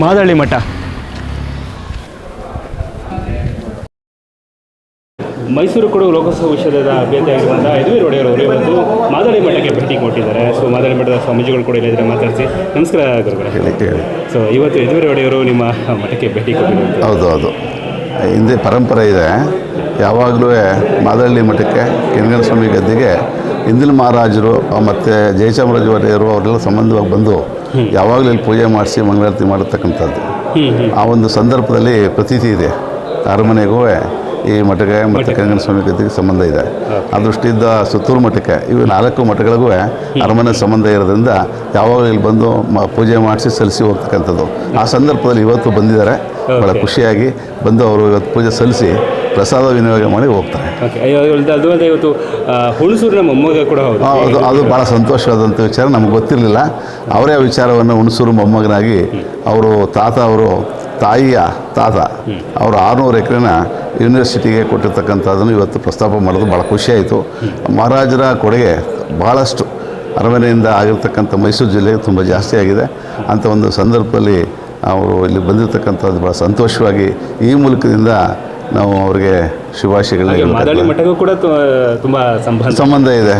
ಮಾದಳ್ಳಿ ಮಠ. ಮೈಸೂರು ಕೊಡಗು ಲೋಕಸಭಾ ವಿಷಯದ ಅಭ್ಯರ್ಥಿಯಾಗಿರುವಂಥ ಯದುವೀರ್ ಒಡೆಯರ್ ಅವರು ಇವತ್ತು ಮಾದಳ್ಳಿ ಮಠಕ್ಕೆ ಭೇಟಿ ಕೊಟ್ಟಿದ್ದಾರೆ. ಸೊ ಮಾದಳ್ಳಿ ಮಠದ ಸ್ವಾಮೀಜಿಗಳು ಕೂಡ ಇಲ್ಲಿದ್ರೆ ಮಾತಾಡಿಸಿ. ನಮಸ್ಕಾರ ಗುರುಗಳೇ. ಸೊ ಇವತ್ತು ಯದುವೀರ್ ಒಡೆಯವರು ನಿಮ್ಮ ಮಠಕ್ಕೆ ಭೇಟಿ ಕೊಟ್ಟಿದ್ದಾರೆ. ಹೌದು ಹೌದು. ಹಿಂದೆ ಪರಂಪರೆ ಇದೆ. ಯಾವಾಗಲೂ ಮಾದಳ್ಳಿ ಮಠಕ್ಕೆ ಕೆಂಗನ ಸ್ವಾಮಿ ಗದ್ದೆಗೆ ಇಂದಿನ ಮಹಾರಾಜರು ಮತ್ತು ಜಯಚಾಮರಾಜ ಒಡೆಯರು ಅವರೆಲ್ಲ ಸಂಬಂಧವಾಗಿ ಬಂದು ಯಾವಾಗಲೂ ಇಲ್ಲಿ ಪೂಜೆ ಮಾಡಿಸಿ ಮಂಗಳಾರತಿ ಮಾಡತಕ್ಕಂಥದ್ದು ಆ ಒಂದು ಸಂದರ್ಭದಲ್ಲಿ ಪ್ರತೀತಿ ಇದೆ. ಅರಮನೆಗೂ ಈ ಮಠಕ್ಕೆ ಮತ್ತು ಕಂಗನ ಸ್ವಾಮಿ ಕೃತಿಗೆ ಸಂಬಂಧ ಇದೆ. ಆ ದೃಷ್ಟಿಯಿಂದ ಸುತ್ತೂರು ಮಠಕ್ಕೆ ಇವು ನಾಲ್ಕು ಮಠಗಳಿಗೂ ಅರಮನೆ ಸಂಬಂಧ ಇರೋದ್ರಿಂದ ಯಾವಾಗಲೂ ಇಲ್ಲಿ ಬಂದು ಮ ಪೂಜೆ ಮಾಡಿಸಿ ಸಲ್ಲಿಸಿ ಹೋಗ್ತಕ್ಕಂಥದ್ದು. ಆ ಸಂದರ್ಭದಲ್ಲಿ ಇವತ್ತು ಬಂದಿದ್ದಾರೆ. ಭಾಳ ಖುಷಿಯಾಗಿ ಬಂದು ಅವರು ಇವತ್ತು ಪೂಜೆ ಸಲ್ಲಿಸಿ ಪ್ರಸಾದ ವಿನಿಯೋಗ ಮಾಡಿ ಹೋಗ್ತಾರೆ. ಇವತ್ತು ಆ, ಹುಣಸೂರಿನ ಮೊಮ್ಮಗ ಕೂಡ ಹೌದು. ಅದು ಅದು ಭಾಳ ಸಂತೋಷವಾದಂಥ ವಿಚಾರ ನಮ್ಗೆ ಗೊತ್ತಿರಲಿಲ್ಲ. ಅವರೇ ಆ ವಿಚಾರವನ್ನು ಹುಣಸೂರು ಮೊಮ್ಮಗನಾಗಿ ಅವರು ತಾತ ಅವರು ತಾಯಿಯ ತಾತ ಅವರು ಆರುನೂರು ಎಕರೆನ ಯೂನಿವರ್ಸಿಟಿಗೆ ಕೊಟ್ಟಿರ್ತಕ್ಕಂಥದ್ದನ್ನು ಇವತ್ತು ಪ್ರಸ್ತಾಪ ಮಾಡೋದು ಭಾಳ ಖುಷಿಯಾಯಿತು ಮಹಾರಾಜರ ಕೊಡುಗೆ ಭಾಳಷ್ಟು ಅರಮನೆಯಿಂದ ಆಗಿರ್ತಕ್ಕಂಥ ಮೈಸೂರು ಜಿಲ್ಲೆಗೆ ತುಂಬ ಜಾಸ್ತಿ ಆಗಿದೆ. ಅಂಥ ಒಂದು ಸಂದರ್ಭದಲ್ಲಿ ಅವರು ಇಲ್ಲಿ ಬಂದಿರತಕ್ಕಂಥದ್ದು ಭಾಳ ಸಂತೋಷವಾಗಿ ಈ ಮೂಲಕದಿಂದ ನಾವು ಅವರಿಗೆ ಶುಭಾಶಯಗಳನ್ನ. ಕೂಡ ತುಂಬಾ ಸಂಬಂಧ ಇದೆ.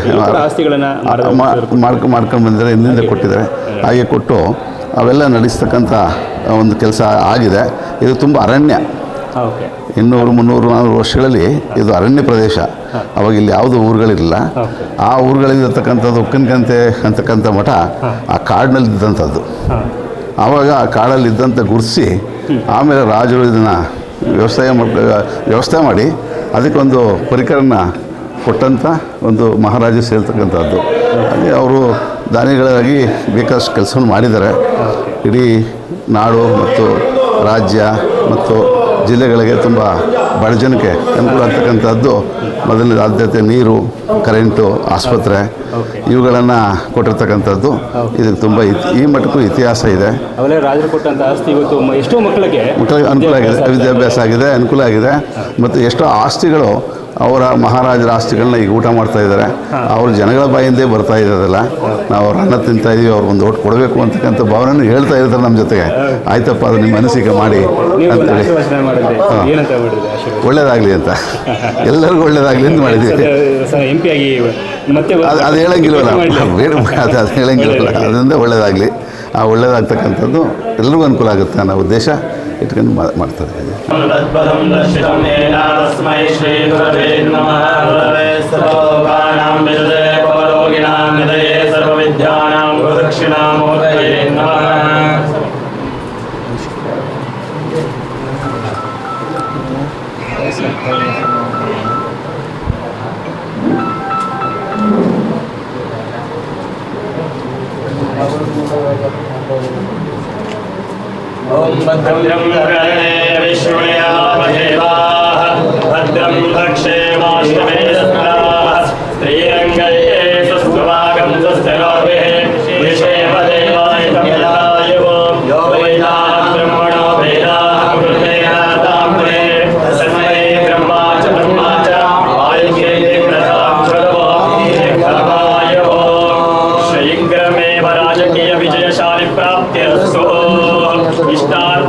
ಮಾಡ್ಕೊಂಡು ಬಂದಿದ್ದಾರೆ ಹಿಂದಿಂದ ಕೊಟ್ಟಿದ್ದಾರೆ. ಹಾಗೆ ಕೊಟ್ಟು ಅವೆಲ್ಲ ನಡೆಸ್ತಕ್ಕಂಥ ಒಂದು ಕೆಲಸ ಆಗಿದೆ. ಇದು ತುಂಬ ಅರಣ್ಯ. ಇನ್ನೂರು ಮುನ್ನೂರು ನಾನ್ನೂರು ವರ್ಷಗಳಲ್ಲಿ ಇದು ಅರಣ್ಯ ಪ್ರದೇಶ. ಅವಾಗ ಇಲ್ಲಿ ಯಾವುದು ಊರುಗಳಿರಲಿಲ್ಲ ಆ ಊರುಗಳಿರ್ತಕ್ಕಂಥದ್ದು ಉಕ್ಕಿನಕಂತೆ ಅಂತಕ್ಕಂಥ ಮಠ ಆ ಕಾಡಿನಲ್ಲಿದ್ದಂಥದ್ದು ಆವಾಗ ಆ ಕಾಡಲ್ಲಿ ಗುರ್ಸಿ ಆಮೇಲೆ ರಾಜರು ಇದನ್ನು ವ್ಯವಸಾಯ ಮಾಡ್ ವ್ಯವಸ್ಥೆ ಮಾಡಿ ಅದಕ್ಕೊಂದು ಪರಿಕರನ ಕೊಟ್ಟಂಥ ಒಂದು ಮಹಾರಾಜ ಸೇರ್ತಕ್ಕಂಥದ್ದು. ಅಲ್ಲಿ ಅವರು ದಾನಿಗಳಾಗಿ ಬೇಕಾದಷ್ಟು ಕೆಲಸವನ್ನು ಮಾಡಿದ್ದಾರೆ. ಇಡೀ ನಾಡು ಮತ್ತು ರಾಜ್ಯ ಮತ್ತು ಜಿಲ್ಲೆಗಳಿಗೆ ತುಂಬ ಬಡ ಜನಕ್ಕೆ ಅನುಕೂಲ ಆಗ್ತಕ್ಕಂಥದ್ದು ಮೊದಲನೇ ಆದ್ಯತೆ ನೀರು ಕರೆಂಟು ಆಸ್ಪತ್ರೆ ಇವುಗಳನ್ನು ಕೊಟ್ಟಿರ್ತಕ್ಕಂಥದ್ದು. ಇದಕ್ಕೆ ತುಂಬ ಈ ಮಟ್ಟಕ್ಕೂ ಇತಿಹಾಸ ಇದೆ. ಮಕ್ಕಳಿಗೆ ಅನುಕೂಲ ಆಗಿದೆ ವಿದ್ಯಾಭ್ಯಾಸ ಆಗಿದೆ. ಅನುಕೂಲ ಆಗಿದೆ. ಮತ್ತು ಎಷ್ಟೋ ಆಸ್ತಿಗಳು ಅವರ ಮಹಾರಾಜರ ಆಸ್ತಿಗಳನ್ನ ಈಗ ಊಟ ಮಾಡ್ತಾ ಇದ್ದಾರೆ. ಅವ್ರ ಜನಗಳ ಬಾಯಿಂದೇ ಬರ್ತಾ ಇದ್ದಲ್ಲ ನಾವು ಅವ್ರ ಅನ್ನ ತಿಂತಾ ಇದೀವಿ ಅವ್ರಿಗೆ ಒಂದು ಓಟ್ ಕೊಡಬೇಕು ಅಂತಕ್ಕಂಥ ಭಾವನೆಯನ್ನು ಹೇಳ್ತಾ ಇರ್ತಾರೆ ನಮ್ಮ ಜೊತೆಗೆ. ಆಯ್ತಪ್ಪ ಅದು ನಿಮ್ಮ ಅನಿಸಿಕೆ ಮಾಡಿ ಅಂತೇಳಿ. ಒಳ್ಳೇದಾಗಲಿ ಅಂತ. ಎಲ್ಲರಿಗೂ ಒಳ್ಳೇದಾಗಲಿ ಅಂತ ಮಾಡಿದ್ದೀವಿ ಅದು ಅದು ಹೇಳಂಗಿಲ್ವಲ್ಲ? ಬೇರೆ ಬೇಡ ಅದು ಅದು ಹೇಳಂಗಿಲ್ವಲ್ಲ? ಅದರಿಂದ ಒಳ್ಳೇದಾಗಲಿ. ಆ ಒಳ್ಳೇದಾಗ್ತಕ್ಕಂಥದ್ದು ಎಲ್ರಿಗೂ ಅನುಕೂಲ ಆಗುತ್ತೆ ಅನ್ನೋ ಉದ್ದೇಶ. ಇಟ್ಕೊಂಡು ಮಾ- பத்திரம்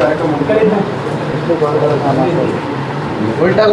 ಕಾರ್ಯಕ್ರಮ ಉಲ್ಟಾ